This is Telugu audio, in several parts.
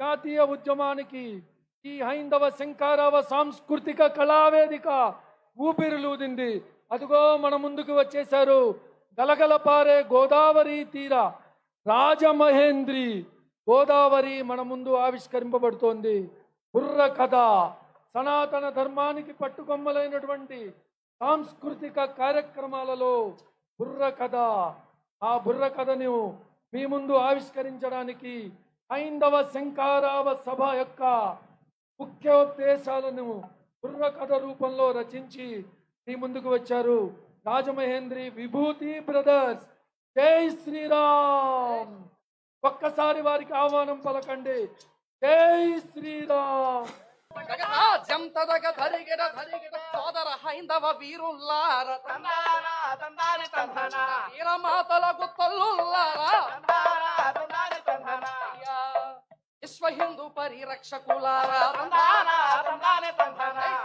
జాతీయ ఉద్యమానికి ఈ హైందవ శంకారవ సాంస్కృతిక కళావేదిక ఊపిరిలూదింది అదిగో మన ముందుకు వచ్చేశారు గలగలపారే గోదావరి తీర రాజమహేంద్రి. గోదావరి మన ముందు ఆవిష్కరింపబడుతోంది. బుర్ర కథ సనాతన ధర్మానికి పట్టుకొమ్మలైనటువంటి సాంస్కృతిక కార్యక్రమాలలో బుర్ర కథ. ఆ బుర్ర కథను మీ ముందు ఆవిష్కరించడానికి హైందవ శంకారావ సభ యొక్క ముఖ్యోద్దేశాలను బుర్ర కథ రూపంలో రచించి మీ ముందుకు వచ్చారు రాజమహేంద్రి విభూతి బ్రదర్స్. జై శ్రీరామ్. ఒక్కసారి వారికి ఆహ్వానం పలకండి. జై శ్రీరామ్. తదగ ధరిగిడ ధరిగిడ సోదర హైందవ వీరుల్లార వీరమాతల తందాని పరిరక్షకులారా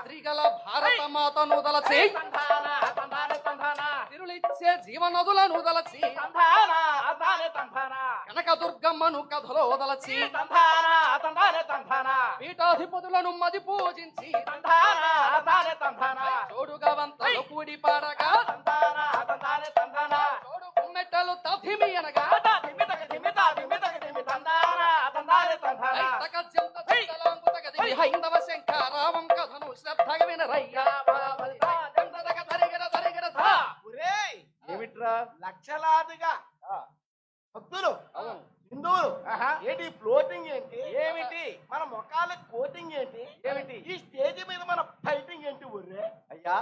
శ్రీగల భారత మాతను దలచి తందాన తందాని తందన తిరులిచ్చే జీవనదులను దలచి తందాన తందాని తందన కనక దుర్గమ్మను కథలో దలచి తందాన తందాని తందన పీఠాధిపతులను మది పూజించి. చోడుగా వంతలు కూడి పాడగా చోడు కుమ్మెట్టలు తథిమి అనగా. హైందవ శంకరావం కథను శ్రద్ధగా వినరయ్యా ఏమిట్రా? లక్షలాదిగా. భక్తులు హిందువులు. ఏంటి ఫ్లోటింగ్ ఏంటి? ఏమిటి? మన ముఖాల కోటింగ్ ఏంటి? ఏమిటి? ఈ స్టేజ్ మీద మన ఫైటింగ్ ఏంటి ఒర్రే అయ్యా.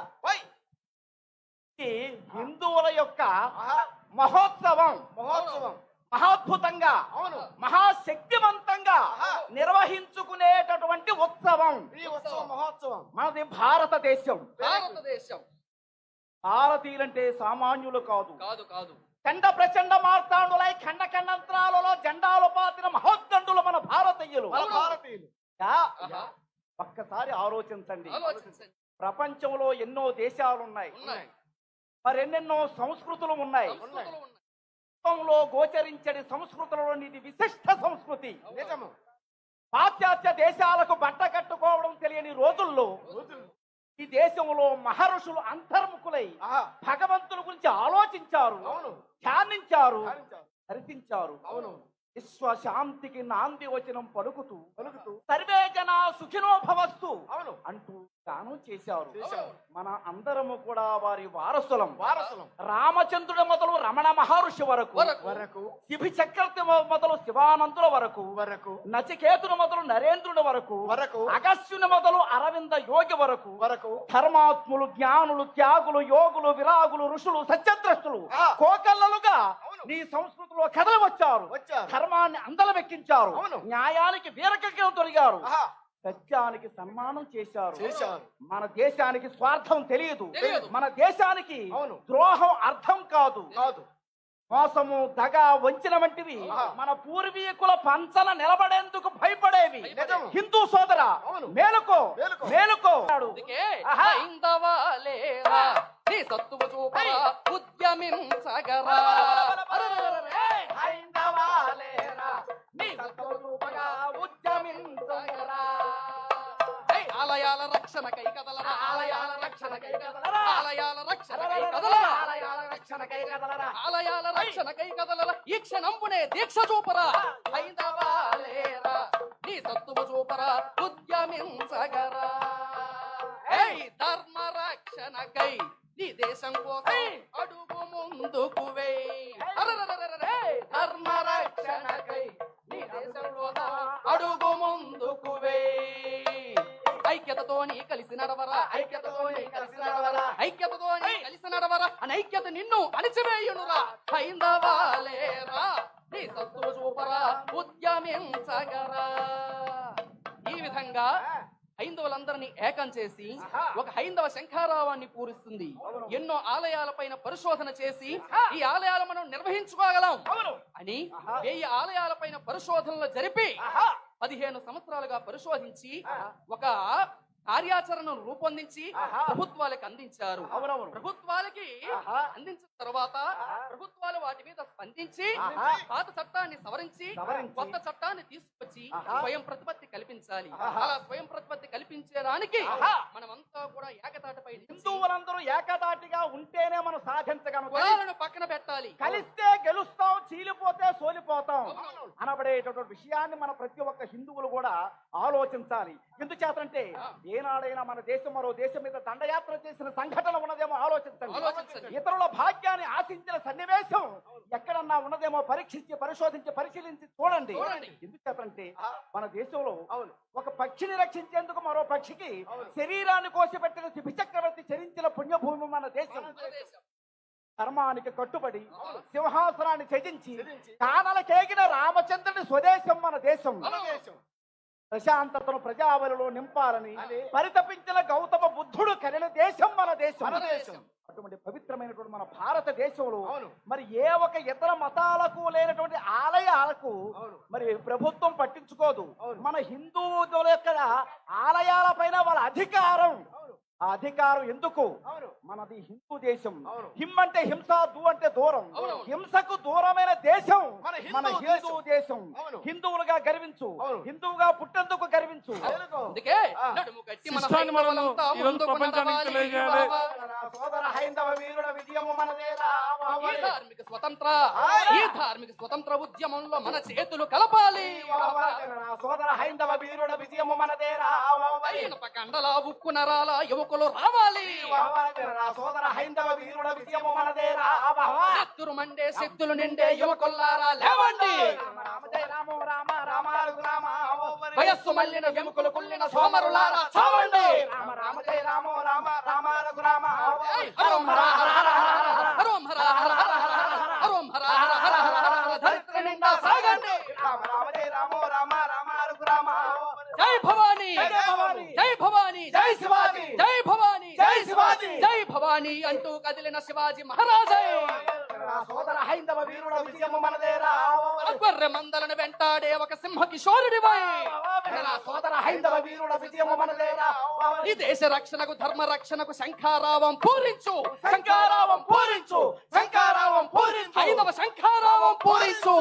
హిందువుల యొక్క మనది భారతదేశం. భారతదేశం. భారతీయులంటే సామాన్యులు కాదు. కాదు కాదు. చండ ప్రచండ మార్తాండులై ఖండ ఖండంతరాలలో జెండాలు పాతిన మహోద్దండులు మన భారతీయులు. ఒక్కసారి ఆలోచించండి. ప్రపంచంలో ఎన్నో దేశాలు ఉన్నాయి. ఉన్నాయి మరెన్నెన్నో సంస్కృతులు ఉన్నాయి. గోచరించని సంస్కృతులలో ఇది విశిష్ట సంస్కృతి. నిజము. పాశ్చాత్య దేశాలకు బట్ట కట్టుకోవడం తెలియని రోజుల్లో రోజులు. ఈ దేశంలో మహర్షులు అంతర్ముఖులై భగవంతుని గురించి ఆలోచించారు ధ్యానించారు. దర్శించారు అవును విశ్వ శాంతికి నాంది వచనం పలుకుతూ పలుకుతూ సర్వే జన సుఖినో భవస్తు అవును అంటూ గానం చేశారు. మన అందరము కూడా వారి వారసులం వారసులం రామచంద్రుడి మొదలు రమణ మహర్షి వరకు వరకు. శిభి చక్రవర్తి మొదలు శివానందుల వరకు వరకు నచికేతుని మొదలు నరేంద్రుని వరకు వరకు అగస్యుని మొదలు అరవింద యోగి వరకు వరకు ధర్మాత్ములు జ్ఞానులు త్యాగులు యోగులు విరాగులు ఋషులు సత్యద్రష్టులు. కోకల్లలుగా. నీ సంస్కృతిలో కథలు వచ్చారు వచ్చారు. ధర్మాన్ని అందలమెక్కించారు. న్యాయానికి వీరకం తొరిగారు ఆహా, సత్యానికి సన్మానం చేశారు. మన దేశానికి స్వార్థం తెలియదు. మన దేశానికి. ద్రోహం అర్థం కాదు కాదు మోసము దగ వంచిన వంటివి. మన పూర్వీకుల పంచన నిలబడేందుకు భయపడేవి. హిందూ సోదర. మేలుకో మేలుకో. మేలుకో సత్తువు చూపరా ఉద్యమించగరా ఆలయాల రక్షణకై కదలరా ఆలయాల రక్షణకై కదలరా ఆలయాల రక్షణకై కదలరా ఆలయాల రక్షణకై కదలరా. ఆలయాల రక్షణకై కదలరా ఈ క్షణంపునే దీక్ష చూపరా హైందవాలేరా నీ సత్తువు చూపరా ఉద్యమించగరా ధర్మ రక్షణకై నీ దేశం కోసం అడుగు ముందుకు వేయ్. ధర్మ రక్షణకై నీ దేశం కోసం అడుగు ముందుకు వేయ్. ఐక్యతతో నీ కలిసి నడవరా కలిసి నడవరా ఐక్యతతో నీ కలిసి నడవరా అనైక్యత నిన్ను అణిచివేయునురా హైందవాలేరా నీ సత్తు చూపరా ఉద్యమించగరా ఈ విధంగా హైందవులందరినీ ఏకం చేసి ఒక హైందవ శంఖారావాన్ని పూరిస్తుంది. ఎన్నో ఆలయాలపైన పరిశోధన చేసి ఈ ఆలయాలు మనం నిర్వహించుకోగలం. అని వెయ్యి ఆలయాలపైన పరిశోధనలు జరిపి. పదిహేను సంవత్సరాలుగా పరిశోధించి ఒక కార్యాచరణను రూపొందించి. ప్రభుత్వాలకు అందించారు ప్రభుత్వాలకి. అందించిన తర్వాత. ప్రభుత్వాలు వాటి మీద స్పందించి. పాత చట్టాన్ని సవరించి. కొత్త చట్టాన్ని తీసుకొచ్చి. స్వయం ప్రతిపత్తి కల్పించాలి. అలా స్వయం ప్రతిపత్తి కల్పించడానికి. మనమంతా కూడా ఏకతాటిపై హిందువులందరూ ఏకదాటిగా ఉంటేనే మనం సాధించగలం పక్కన పెట్టాలి కలిస్తే గెలుస్తాం చీలిపోతే సోలిపోతాం. అనబడేటటువంటి విషయాన్ని మన ప్రతి ఒక్క హిందువులు కూడా ఆలోచించాలి ఎందుచేతంటే. ఏనాడైనా మన దేశం మరో దేశం మీద దండయాత్ర చేసిన సంఘటన ఉన్నదేమో ఆలోచించండి. ఇతరుల భాగ్యాన్ని ఆశించిన సన్నివేశం ఎక్కడన్నా ఉన్నదేమో పరీక్షించి పరిశోధించి పరిశీలించి చూడండి. ఎందుచేతంటే మన దేశంలో ఒక పక్షిని రక్షించేందుకు మరో పక్షికి శరీరాన్ని కోసిపెట్టిన శిబిచక్రవర్తి చరించిన పుణ్యభూమి మన దేశం. మన దేశం. ధర్మానికి కట్టుబడి సింహాసనాన్ని త్యజించి. కానలకేగిన రామచంద్రుని స్వదేశం మన దేశం. మన దేశం. ప్రశాంతతను ప్రజావలిలో నింపాలని పరితపించిన గౌతమ బుద్ధుడు కరిన దేశం మన దేశం. మన దేశం. అటువంటి పవిత్రమైనటువంటి మన భారతదేశంలో మరి ఏ ఒక ఇతర మతాలకు లేనటువంటి ఆలయాలకు మరి ప్రభుత్వం పట్టించుకోదు. మన హిందువుల యొక్క ఆలయాల పైన వాళ్ళ అధికారం. ఆ అధికారం ఎందుకు? మనది హిందూ దేశం. హిమ్ అంటే హింస దూ అంటే దూరం. హింసకు దూరమైన దేశం మన హిందూ దేశం. హిందువులుగా గర్వించు. హిందువుగా పుట్టేందుకు గర్వించు. సోదర హైందవ విజయము మనదేరా ఈ ధార్మిక స్వతంత్ర. ఈ ధార్మిక స్వతంత్ర ఉద్యమంలో మన చేతులు కలపాలి. సోదర హైందవ వీరుడ విజయము మనదేరా ఇనప కండల ఉక్కు నరాల యువకులు రావాలి. సోదర హైందవ వీరుడ విజయము మనదేరా నెత్తురు మండే శక్తులు నిండే యువకుల్లారా లేవండి. రామ రామ రామ రామ రామ వయస్సు మల్లిన ఎముకలు కుళ్ళిన సోమరులారా చావండి రామ రామ జయ రామ రామ రామ రామ ఏయ్, భవానీ అంటూ కదిలిన శివాజీ మహారాజే. సోదర హైందవ విజయము మనదేరా మందలను వెంటాడే ఒక సింహ కిషోరుడివై సోదర హైందవ విజయము మనదేరా ఈ దేశ రక్షణకు ధర్మ రక్షణకు శంఖారావం పూరించు. శంకారావం పూరించు. శంకారావం పూరించు. ఐదవ శంఖారావం పూరించు.